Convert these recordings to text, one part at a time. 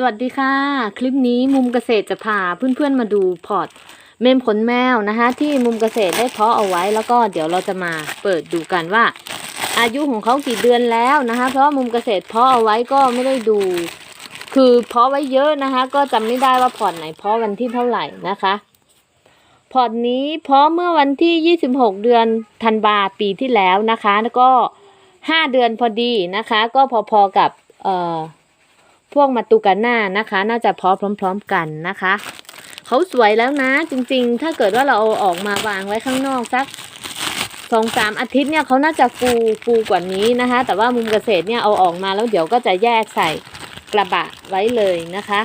สวัสดีค่ะ คลิปนี้มุมเกษตรจะพาเพื่อนๆมาดูพอร์ตเมมขนแมวนะคะ ที่มุมเกษตรได้เพาะเอาไว้แล้วก็เดี๋ยวเราจะมาเปิดดูกันว่า อายุของเขากี่เดือนแล้วนะคะ เพราะว่ามุมเกษตรเพาะเอาไว้ก็ไม่ได้ดู คือเพาะไว้เยอะนะคะ ก็จำไม่ได้ว่าพอร์ตไหนเพาะวันที่เท่าไหร่นะคะพอร์ตนี้เพาะเมื่อวันที่ 26 เดือนธันวาปีที่แล้วนะคะ แล้วก็ 5 เดือนพอดีนะคะ ก็พอๆกับเอ่อ พวกมาตูกาน่านะคะ น่าจะพาะพร้อม ๆ กันนะคะเขาสวยแล้วนะจริงๆ ถ้าเกิดว่าเราเอาออกมาวางไว้ข้างนอกสักสองสามอาทิตย์เนี่ยเขาน่าจะฟูฟูกว่านี้นะคะ แต่ว่ามุมเกษตรเนี่ยเอาออกมาแล้วเดี๋ยวก็จะแยกใส่กระบะไว้เลยนะคะ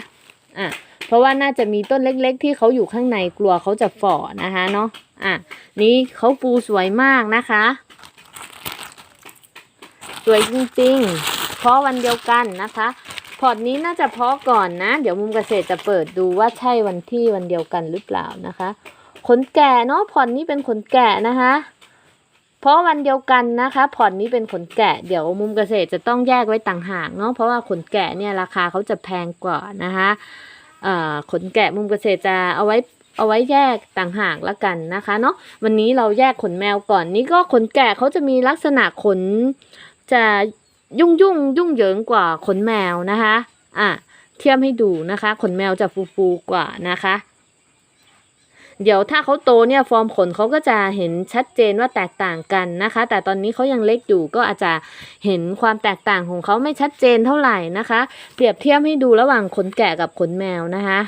อะเพราะว่าน่าจะมีต้นเล็ก ๆ ที่เขาอยู่ข้างในกลัวเขาจะฝ่อนะคะเนาะอะนี่เขาฟูสวยมากนะคะ สวยจริงๆ เพราะวันเดียวกันนะคะ อร์ตนี้น่าจะเพาะก่อนนะ เดี๋ยวมุมเกษตรจะเปิดดูว่าใช่วันที่วันเดียวกันหรือเปล่านะคะขนแก่เนาะพอร์ตนี้เป็นขนแกะนะคะ เพราะวันเดียวกันนะคะพอร์ตนี้เป็นขนแกะ เดี๋ยวมุมเกษตรจะต้องแยกไว้ต่างหากเนาะเพราะว่าขนแกะเนี่ยราคาเขาจะแพงกว่านะคะขนแกะมุมเกษตรจะเอาไว้เอาไว้แยกต่างหากละกันนะคะเนาะวันนี้เราแยกขนแมวก่อนนี่ก็ขนแกะเขาจะมีลักษณะขนจะ ยุ่งยุ่งยุ่งเหยิงกว่าขนแมวนะคะอะเทียบให้ดูนะคะ ขนแมวจะฟูฟูกว่านะคะ เดี๋ยวถ้าเขาโตเนี่ยฟอร์มขนเขาก็จะเห็นชัดเจนว่าแตกต่างกันนะคะ แต่ตอนนี้เขายังเล็กอยู่ก็อาจจะเห็นความแตกต่างของเขาไม่ชัดเจนเท่าไหร่นะคะ เปรียบเทียบให้ดูระหว่างขนแกะกับขนแมวนะคะ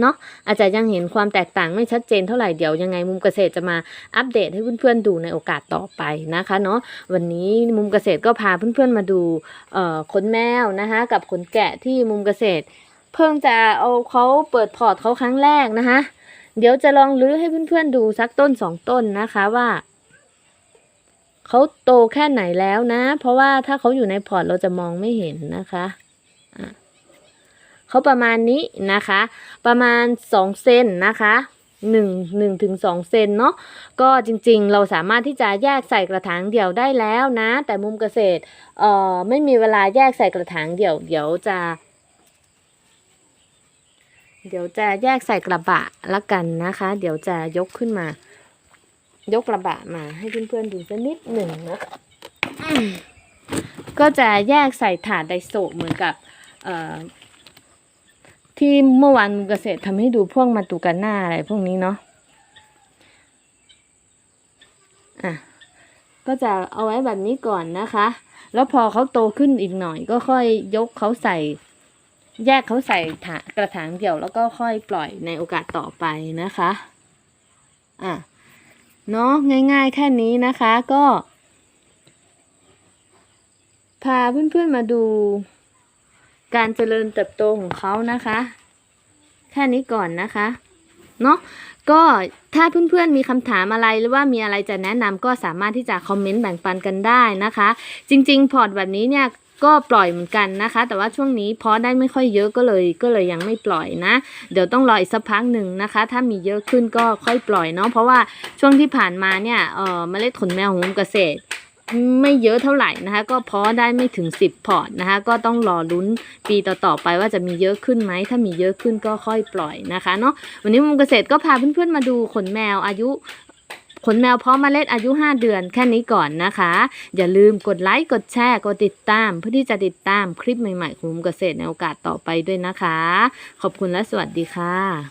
เนาะอาจจะยังเห็นความแตกต่างไม่ชัดเจนเท่าไหร่เดี๋ยวยังไงมุมเกษตรจะมาอัปเดตให้เพื่อนๆดูในโอกาสต่อไปนะคะเนาะวันนี้มุมเกษตรก็พาเพื่อนๆมาดูเอ่อขนแมวนะคะกับขนแกะที่มุมเกษตร เพิ่งจะเอาเขาเปิดพอร์ตเขาครั้งแรกนะคะเดี๋ยวจะลองลื้อให้เพื่อนๆดูสักต้นสองต้นนะคะว่าเขาโตแค่ไหนแล้วนะ เพราะว่าถ้าเขาอยู่ในพอร์ตเราจะมองไม่เห็นนะคะอะ เขาประมาณนี้นะคะ ประมาณสองเซนนะคะหนึ่งหนึ่งถึงสองเซนเนาะก็จริงๆ เราสามารถที่จะแยกใส่กระถางเดี่ยวได้แล้วนะ แต่มุมเกษตรเอ่อไม่มีเวลาแยกใส่กระถางเดี่ยวเดี๋ยวจะ เดี๋ยวจะแยกใส่กระบะละกันนะคะ เดี๋ยวจะยกขึ้นมา ยกกระบะมาให้เพื่อนๆดูสักนิดหนึ่งนะก็จะแยกใส่ถาดไดโซเหมือนกับเอ่อ ที่เมื่อวานเกษตรทำให้ดูพวกมาตูกันหน้าอะไรพวกนี้เนาะอะก็จะเอาไว้แบบนี้ก่อนนะคะ แล้วพอเขาโตขึ้นอีกหน่อย ก็ค่อยยกเขาใส่ แยกเขาใส่ถากระถางเดี่ยวแล้วก็ค่อยปล่อยในโอกาสต่อไปนะคะ อะเนาะง่ายๆแค่นี้นะคะก็ พาเพื่อนๆมาดู การเจริญเติบโตของเขานะคะ แค่นี้ก่อนนะคะเนาะก็ถ้าเพื่อนๆมีคำถามอะไรหรือว่ามีอะไรจะแนะนำก็สามารถที่จะคอมเมนต์แบ่งปันกันได้นะคะ จริง ๆ พอร์ตแบบนี้เนี่ยก็ปล่อยเหมือนกันนะคะ แต่ว่าช่วงนี้พาะได้ไม่ค่อยเยอะก็เลยก็เลยยังไม่ปล่อยนะ เดี๋ยวต้องรออีกสักพักหนึ่งนะคะ ถ้ามีเยอะขึ้นก็ค่อยปล่อยเนาะเพราะว่าช่วงที่ผ่านมาเนี่ยเออเมล็ดขนแมวของมุมเกษตร ไม่เยอะเท่าไหร่นะคะ ก็เพาะได้ไม่ถึง 10 พอร์ตนะคะ ก็ต้องรอลุ้นปีต่อๆไปว่าจะมีเยอะขึ้นไหม ถ้ามีเยอะขึ้นก็ค่อยปล่อยนะคะเนาะวันนี้มุมเกษตรก็พาเพื่อนๆมาดูขนแมวอายุขนแมวเพาะเมล็ดอายุ 5 เดือนแค่นี้ก่อนนะคะ อย่าลืมกดไลค์กดแชร์กดติดตาม เพื่อที่จะติดตามคลิปใหม่ๆของมุมเกษตรในโอกาสต่อไปด้วยนะคะ ขอบคุณและสวัสดีค่ะ